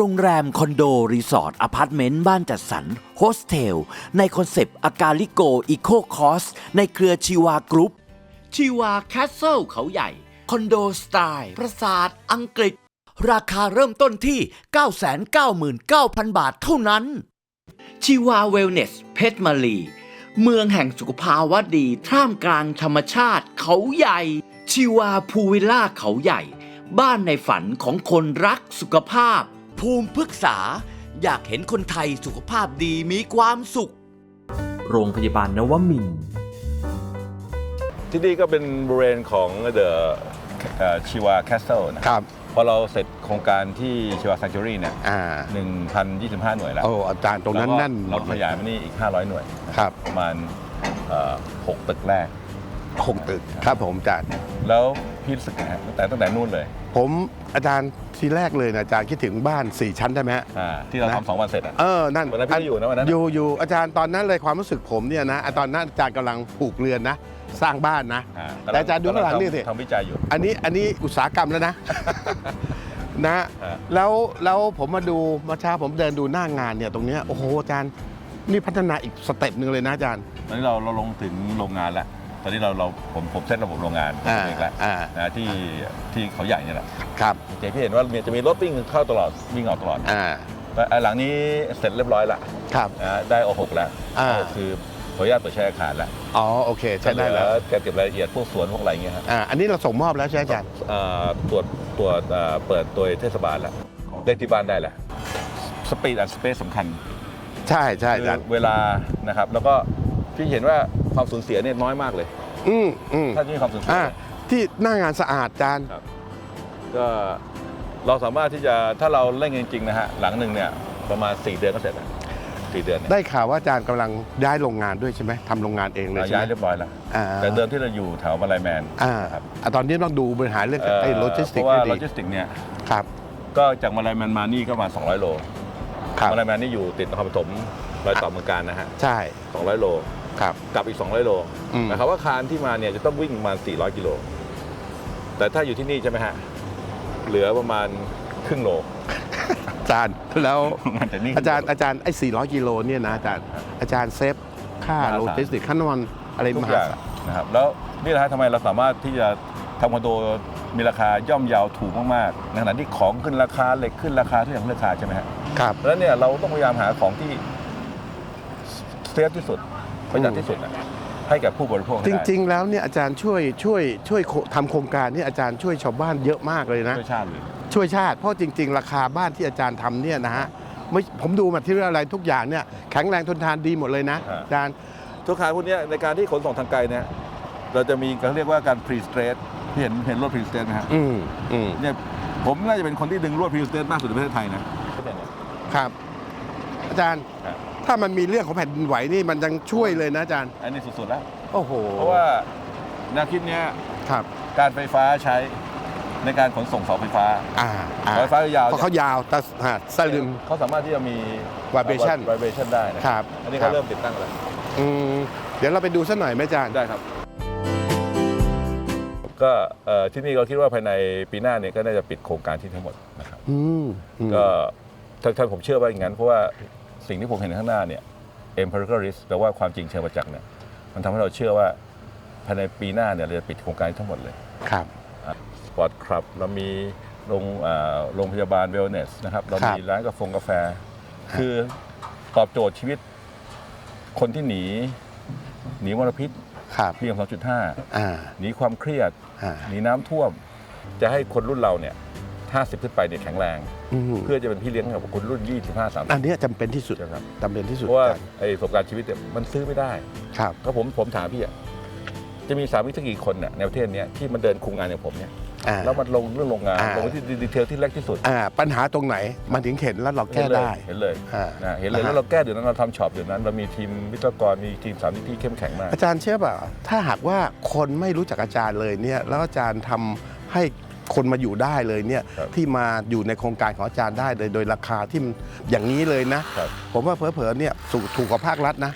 โรงแรมคอนโด รีสอร์ทอพาร์ตเมนต์ บ้านจัดสรรโฮสเทล ในคอนเซปต์อากาลิโกอีโคคอส ในเครือชีวากรุ๊ปชีวาแคสเซิลเขาใหญ่ คอนโดสไตล์ปราสาทอังกฤษ ราคาเริ่มต้นที่ 999,000 บาทเท่านั้น ชีวาเวลเนสเพชรมาลีเมืองแห่งสุขภาวะดี ท่ามกลางธรรมชาติเขาใหญ่ ชีวาพูวิลล่าเขาใหญ่ บ้านในฝันของคนรักสุขภาพ ภูมิพึกษา อยากเห็นคนไทยสุขภาพดีมีความสุข โรงพยาบาลนวมินทร์ที่นี่ก็เป็นบริเวณของ The ชิวาแคสเซิลนะครับ พอเราเสร็จโครงการที่ชิวาซังจูรี่เนี่ยอ่า 1,025 หน่วยแล้วโอ้ อาจารย์ตรงนั้นแล้วก็แน่นเราขยายมานี่อีก 500 หน่วยครับ ประมาณเอ่อหกตึกแรก หกตึกครับผมอาจารย์ แล้วพี่รู้สึกไงฮะตั้งแต่ตั้งแต่นู่นเลยผมอาจารย์ทีแรกเลยนะอาจารย์คิดถึงบ้าน 4 ชั้นได้ไหมฮะ อ่าที่เรานะ ทำสองวันเสร็จอะ เออนั่นวันนั้นพี่ก็อยู่นะวันนั้น อยู่อยู่อาจารย์ตอนนั้นเลยความรู้สึกผมเนี่ยนะอะตอนนั้นอาจารย์กำลังปลูกเรือนนะ สร้างบ้านนะ อ่าแต่อาจารย์ดูข้างหลังนี่สิ ทำวิจัยอยู่ อันนี้อันนี้อุตสาหกรรมแล้วนะ นะ ฮะ แล้วแล้วผมมาดูเมาเช้าผมเดินดูหน้างานเนี่ยตรงเนี้ยโอ้โหอาจารย์นี่พัฒนาอีกสเต็ปหนึ่งเลยนะอาจารย์ ตอนนี้เราเราลงถึงโรงงานแล้วต อนนี้เราเราผมผมเซตระบบโรงงานอ่าเองแล้วอ่า นะที่ที่เขาใหญ่เนี่ยแหละครับ เจ๊พี่เห็นว่าจะมีรถวิ่งเข้าตลอดวิ่งออกตลอดอ่า แล้วไอ้หลังนี้เสร็จเรียบร้อยละครับ นะได้โอหกแล้วอ่า O6 คือขออนุญาตเปิดใช้อาคารแล้วอ๋อ โอเค ใช้ได้แล้วแกเก็บรายละเอียดพวกสวนพวกอะไรเงี้ยฮะ อ่า อันนี้เราส่งมอบแล้วใช่ไหมอาจารย์ เอ่อตรวจตรวจเอ่อเปิดโดยเทศบาลแล้วได้ที่บ้านได้แล้วสปีดอันสเปซสำคัญใช่ใช่คือาจารย์อเวลานะครับ แล้วก็พี่เห็นว่า ความสูญเสียเนี่ยน้อยมากเลย อืมอืมถ้าจะมีความสูญเสียอ่าที่หน้างานสะอาดอาจารย์ครับก็เราสามารถที่จะถ้าเราเร่งจริงๆนะฮะหลังหนึ่งเนี่ยประมาณ 4 เดือนก็เสร็จแล้วสี่เดือนเนี่ยได้ข่าวว่าอาจารย์กำลังย้ายโรงงานด้วยใช่ไหมทำโรงงานเองเลยเราใช่ย้ายไหมเรียบร้อยแล้ว อ่าแต่เดิมที่เราอยู่แถวมาลายแมนอ่าครับอะตอนนี้ต้องดูบริหารเรื่องไอ้โลจิสติกเพราะว่าให้โลดีจิสติกเนี่ยครับ ก็จากมาลายแมนมานี่ก็ประมาณ200 โลครับ มาลายแมนนี่อยู่ติดนครปฐมรอยต่อเมืองการนะฮะใช่ 200 โล ครับ กลับอีก 200 โลอืม หมายความว่าคานที่มาเนี่ยจะต้องวิ่งประมาณ 400 กิโล แต่ถ้าอยู่ที่นี่ใช่ไหมฮะ เหลือประมาณครึ่งโล อาจารย์แล้วมันจะนิ่งอาจารย์อาจารย์ไอ้400กิโลเนี่ยนะอาจารย์อาจารย์เซฟค่ามหาศาล โลจิสติกค่าน้ำมันอะไรทุมกหาอย่างศาลนะครับ แล้วนี่แหละฮะทำไมเราสามารถที่จะทำคอนโดมีราคาย่อมเยาวถูกมากๆในขณะที่ของขึ้นราคาเหล็กขึ้นราคาทุกอย่างขึ้นราคาใช่ไหมฮะ ครับ แล้วเนี่ยเราต้องพยายามหาของที่เซฟที่สุด ประหยัดที่สุดนะให้กับผู้บริโภคให้จได้ริง ๆ แล้วเนี่ยอาจารย์ช่วยช่วยช่วยโคทำโครงการเนี่ยอาจารย์ช่วยชาวบ้านเยอะมากเลยนะ ช่วยชาติเลยช่วยชาติเพราะจริง ๆ ราคาบ้านที่อาจารย์ทำเนี่ยนะฮะไม่ผมดูมาที่เรื่องอะไรทุกอย่างเนี่ยแข็งแรงทนทานดีหมดเลยนะอาจารย์ทุกครั้งพวกเนี้ยในการที่ขนส่งทางไกลเนี่ยเราจะมีการเรียกว่าการ pre stress ที่เห็นเห็นรถ pre stress ไหมฮะอืมอืมเนี่ยผมน่าจะเป็นคนที่ดึงรวด pre stress มากสุดในประเทศไทยนะครับอาจารย์ครับ ถ้ามันมีเรื่องของแผ่นดินไหวนี่มันยังช่วยเลยนะอาจารย์ อันนี้สุดๆแล้ว โอ้โหเพราะว่าแนวคิดเนี้ยครับการไฟฟ้าใช้ในการขนส่งเสาไฟฟ้าอ่าอ่าเสาไฟฟ้ายาวเพราะเขายาวแต่หาดสลึมเขาสามารถที่จะมี Vibration vibration ได้นะครับ อันนี้ครัเขาบเริ่มติดตั้งแล้วอืมเดี๋ยวเราไปดูสักหน่อยไหมอาจารย์ ได้ครับ ก็เอ่อที่นี่เราคิดว่าภายในปีหน้าเนี่ยก็น่าจะปิดโครงการที่ทั้งหมดนะครับ อืมอืมก็ท่านท่านผมเชื่อว่าอย่างนั้นเพราะว่า สิ่งที่ผมเห็นข้างหน้าเนี่ย empirical risk แปลว่าความจริงเชิงประจักษ์เนี่ยมันทำให้เราเชื่อว่าภายในปีหน้าเนี่ยเราจะปิดโครงการทั้งหมดเลยครับ สปอร์ตคลับเรามีโรงอ่าโรงพยาบาลเวลเนสนะครับ เรามีร้านกาแฟกาแฟ คือตอบโจทย์ชีวิตคนที่หนี หนีมลพิษครับพีเอ็มสองจุดห้าอ่าหนีความเครียด อ่า หนีน้ำท่วม จะให้คนรุ่นเราเนี่ย 50 ขึ้นไปเนี่ยแข็งแรง อืมเพื่อจะเป็นพี่เลี้ยงให้กับคนรุ่น 25 30อันเนี้ยจำเป็นที่สุดใช่ครับจำเป็นที่สุดเพราะว่าอาจารย์ไอ้ประสบการณ์ชีวิตเนี่ยมันซื้อไม่ได้ ครับ ก็ผมผมถามพี่อะจะมีสามีสักกี่คนเนี่ยในประเทศเนี้ยที่มันเดินคุมงานอย่างผมเนี่ยอ่า แล้วมันลงเรื่องโรงงานอ่า ลงที่ดีเทลที่เล็กที่สุดอ่าปัญหาตรงไหนมันถึงเห็นแล้วเราแก้เห็นเลยได้เห็นเลยอ่า นะเห็นเลยอ่า แล้วเราแก้เดี๋ยวนั้นเราทำช็อปเดี๋ยวนั้นเรามีทีมวิศวกรมีทีมสามนิติเข้มแข็งมาก อาจารย์เชื่อป่ะถ้าหากว่าคนไม่รู้จักอาจารย์เลยเนี่ยแล้วอาจารย์ทำให้ คนมาอยู่ได้เลยเนี่ยที่มาอยู่ในโครงการของอาจารย์ได้เลยโดยราคาที่มันอย่างนี้เลยนะ ผมว่าเผลอๆเนี่ยถูกถูกกว่าภาครัฐนะ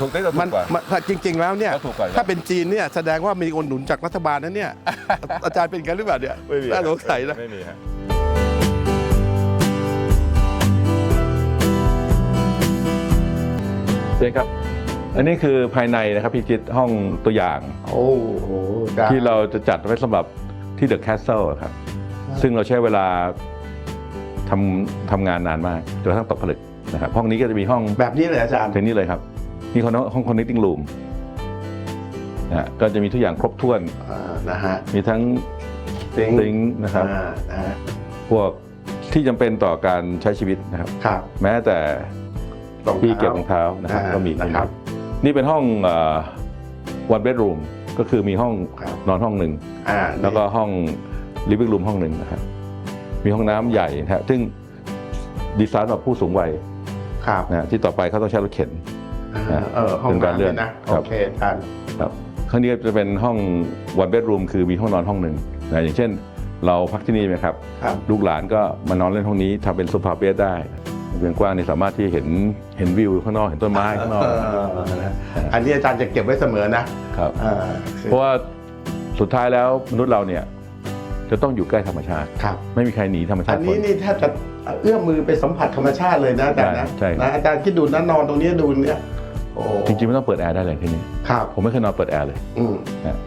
ถูกได้ถูกกว่าจริง ๆ แล้วเนี่ยถ้าเป็นจีนเนี่ยแสดงว่ามีอนหนุนจากรัฐบาลนั้นเนี่ยอาจารย์เป็นกันหรือเปล่าเนี่ยไน่าสงสัยนะไม่มีฮะเจ๊ครับ อันนี้คือภายในนะครับพี่จิตห้องตัวอย่าง โอ้โหที่เราจะจัดไว้สำหรับ ที่เดอะแคสเซิลครับ ซึ่งเราใช้เวลาทำทำงานนานมากจนกระทั่งตกผลึกนะครับห้องนี้ก็จะมีห้องแบบนี้เลยอาจารย์เทนนี้เลยครับ นี่เขาห้อง connecting room นะฮะก็จะมีทุกอย่างครบถ้วนอ่านะฮะมีทั้งซิงซิงค์นะครับ อ่านะฮะพวกที่จำเป็นต่อการใช้ชีวิตนะครับ ครับแม้แต่รองที่เท้าเก็บรองเท้านะครับอ่าก็มีนะครับ นี่เป็นห้องวันเบดรูม ก็คือมีห้องครับนอนห้องหนึ่ง อ่าแล้วก็ห้องลิฟ i ิ g งรูมห้องหนึ่งนะครับ มีห้องน้ำใหญ่นะฮะซึ่งดีไซน์สำหรับผู้สูงวัยครับนะฮะที่ต่อไปเขาต้องใช้รถเข็น อ่าเออห้องเป็นการน้ำเลื่เลอนยนะครัโอบ เคอาจารย์ครับข้างนี้จะเป็นห้องวันเบดรูมคือมีห้องนอนห้องหนึ่งนะอย่างเช่น เราพักที่นี่ไหมครับ ครับ ลูกหลานก็มานอนเล่นห้องนี้ทำเป็นโซฟาเบดได้ เพียงกว้างนี่สามารถที่เห็นเห็นวิวข้างนอกเห็นต้นไม้ข้างนอกเออนะอันนี้อาจารย์จะเก็บไว้เสมอนะครับอ่าคือเพราะว่าสุดท้ายแล้วมนุษย์เราเนี่ยจะต้องอยู่ใกล้ธรรมชาติครับไม่มีใครหนีธรรมชาอัตินพ้นี้นนี่แทบจะเอื้อมมือไปสัมผัสธรรมชาติเลยนะอาจารย์นะใช่ใช่นะอาจารย์คิดดูนะนอนตรงนี้ดูเนี่ยโอ้จริงๆไม่ต้องเปิดแอร์ได้เลยที่นี่ครับผมไม่เคยนอนเปิดแอร์เลยอืมนะ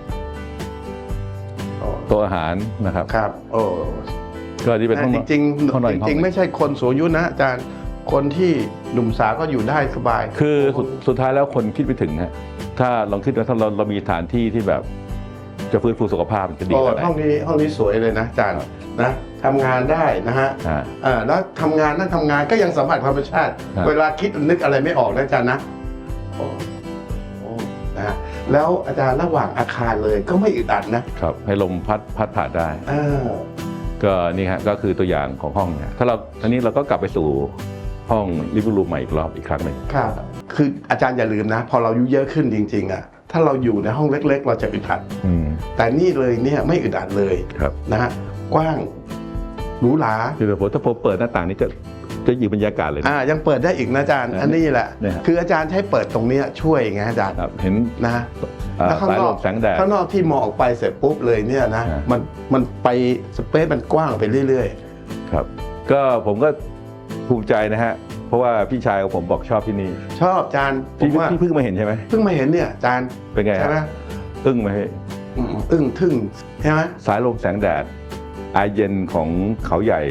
โอ้โต๊ะอาหารนะครับครับโอ้ ก็ที่เป็นห้องจริงห้องนอนๆอีจกห้องหริงนึ่ๆงไม่ใช่คนสูงอายุนะอาจารย์คนที่หนุ่มสาวก็อยู่ได้สบาย คือสุดสุดท้ายแล้วคนคิดไปถึงฮะถ้าลองคิดว่าถ้าเราเรามีสถานที่ที่แบบจะฟื้นฟูสุขภาพมันจะดีโอ้ขนาดไหนห้องนี้ห้องนี้สวยเลยนะอาจารย์นะทำงานได้นะฮะอ่าอ่าแล้วทำงานนั่งทำงานก็ยังสัมผัสธรรมชาติ ครับ เวลาคิดนึกอะไรไม่ออกนะอาจารย์นะโอ้โอ้นะฮะแล้วอาจารย์ระหว่างอาคารเลยก็ไม่อึดอัดนะครับให้ลมพัดพัดผ่านได้อ่า ก็นี่ฮะก็คือตัวอย่างของห้องเนี่ยถ้าเราทีนี้เราก็กลับไปสู่ห้องลิฟ i ิ g งรูมใหม่อีกรอบอีกครั้งหนึ่งครับคืออาจารย์อย่าลืมนะ พอเราอายุเยอะขึ้นจริง ๆอะถ้าเราอยู่ในห้องเล็ก ๆ เราจะอึดอัดอืม แต่นี่เลยเนี่ยไม่อึดอัดเลยครับ นะฮะกว้างหรูหราคือผมถ้าผมเปิดหน้าต่างนี้จะจะอยู่บรรยากาศเลยนะ อ่ายังเปิดได้อีกนะอาจารย์นะอันนี้แหละ เนี่ยฮะ คืออาจารย์ใช้เปิดตรงเนี้ยช่วยไงอาจารย์ครับเห็นนะฮะเอ่อ แล้วข้างสายนลอกมแสงแดดข้างนอกที่มองออกไปเสร็จปุ๊บเลยเนี่ยนะอ่ามัมันมันไปสเปซมันกว้างไปเรื่อยครับ ก็ผมก็ภูมิใจนะฮะเพราะว่าพี่ชายของผมบอกชอบที่นี่ๆชอบอาจารย์ผพี่มว่าพี่เพิ่งมาเห็นใช่ไหมเพิ่งมาเห็นเนี่ยอาจารย์เป็นไงใช่ไหมฮะอึ้งไหมพี่อืมอึ้งทึ่งใช่ไหมสายลมแสงแดดอายเย็นของเขาใหญ่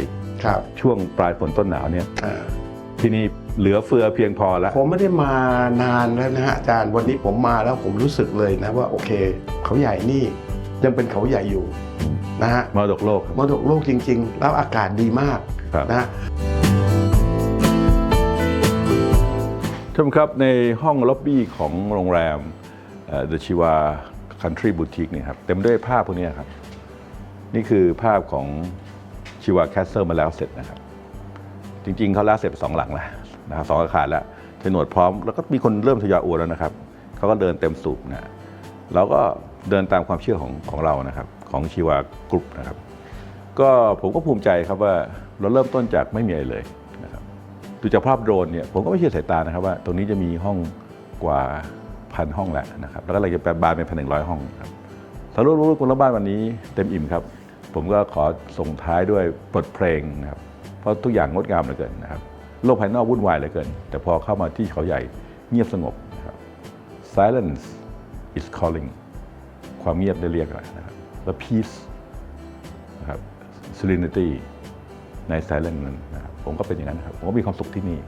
ครับช่วงปลายฝนต้นหนาวเนี่ยอ่า ที่นี่เหลือเฟือเพียงพอแล้ว ผมไม่ได้มานานแล้วนะฮะอาจารย์วันนี้ผมมาแล้วผมรู้สึกเลยนะว่าโอเค เขาใหญ่นี่ยังเป็นเขาใหญ่อยู่นะฮะมรดกโลกครับ มรดกโลกจริง ๆ แล้วอากาศดีมากครับ นะฮะ ท่านผู้ชมครับในห้องล็อบบี้ของโรงแรมเดชิวาคันทรีบูติกเนี่ยครับเต็มด้วยภาพพวกเนี้ยครับ นี่คือภาพของชิวาแคสเซิลมาแล้วเสร็จนะครับ จริง ๆเขาแล้วเสร็จไปสองหลังแล้วนะครับสองอาคารแล้วโฉนดพร้อมแล้วก็มีคนเริ่มทยอยโอนแล้วนะครับเขาก็เดินเต็มสูบนะเราก็เดินตามความเชื่อของของเรานะครับ ของชีวากรุ๊ปนะครับ ก็ผมก็ภูมิใจครับว่าเราเริ่มต้นจากไม่มีอะไรเลยนะครับดูจากภาพโดรนเนี่ยผมก็ไม่เชื่อสายตานะครับว่า ตรงนี้จะมีห้องกว่าพันห้องแหล้วนะครับ แล้วก็เราจะแปลบานเป็นพันหนึ่งร้อยห้องครับสำหรับรู้คนละบ้านวันนี้เต็มอิ่มครับ ผมก็ขอส่งท้ายด้วยบทเพลงนะครับ เพราะทุกอย่างงดงามเหลือเกินนะครับโลกภายนอกวุ่นวายเหลือเกิน แต่พอเข้ามาที่เขาใหญ่เงียบสงบนะครับ silence is calling ความเงียบได้เรียกอะไรนะครับแล้ว peace นะครับ serenity ใน silence นั้นนะครับผมก็เป็นอย่างนั้นครับผมก็มีความสุขที่นี่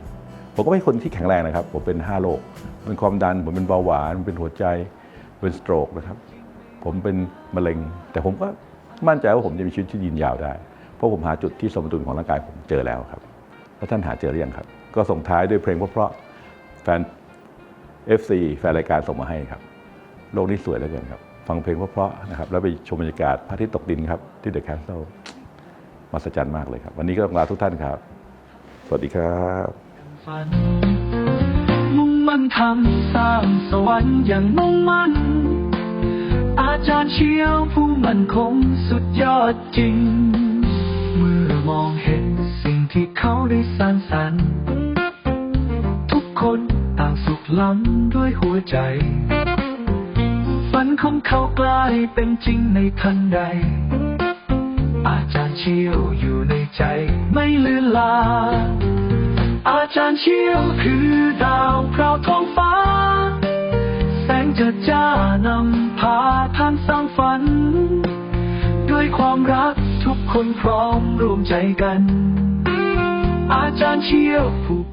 ผมก็ไม่คนที่แข็งแรงนะครับ ผมเป็น 5 โรคเป็นความดัน ผมเป็นเบาหวานเป็นหัวใจเป็นสโตรกนะครับ ผมเป็นมะเร็ง แต่ผมก็มั่นใจว่าผมจะมีชีวิตที่ยืนยาวได้ เพราะผมหาจุดที่สมดุลของร่างกายผมเจอแล้วครับแล้วท่านหาเจอหรือยังครับ ก็ส่งท้ายด้วยเพลงเพราะๆแฟน FC แฟนรายการส่งมาให้ครับ โลกนี้สวยเหลือเกินครับ ฟังเพลงเพราะๆนะครับ แล้วไปชมบรรยากาศพระอาทิตย์ตกดินครับ ที่เดอะแคสเซิลมหัศจรรย์มากเลยครับ วันนี้ก็ต้องลาทุกท่านครับ สวัสดีครับฝันมุ่งมั่นทำสร้างสวรรค์อย่างมุ่งมั่น อาจารย์เชียวผู้มั่นคงสุดยอดจริง มองเห็นสิ่งที่เขาได้สร้างสรรค์ ทุกคนต่างสุขล้ำด้วยหัวใจ ฝันของเขากลายเป็นจริงในทันใด อาจารย์เชี่ยวอยู่ในใจไม่ลือลา อาจารย์เชี่ยวคือดาวพราวท้องฟ้า แสงจดจ้านำพาทางสร้างฝัน ด้วยความรัก คนพร้อมรวมใจกัน อาจารย์เชี่ยวผูก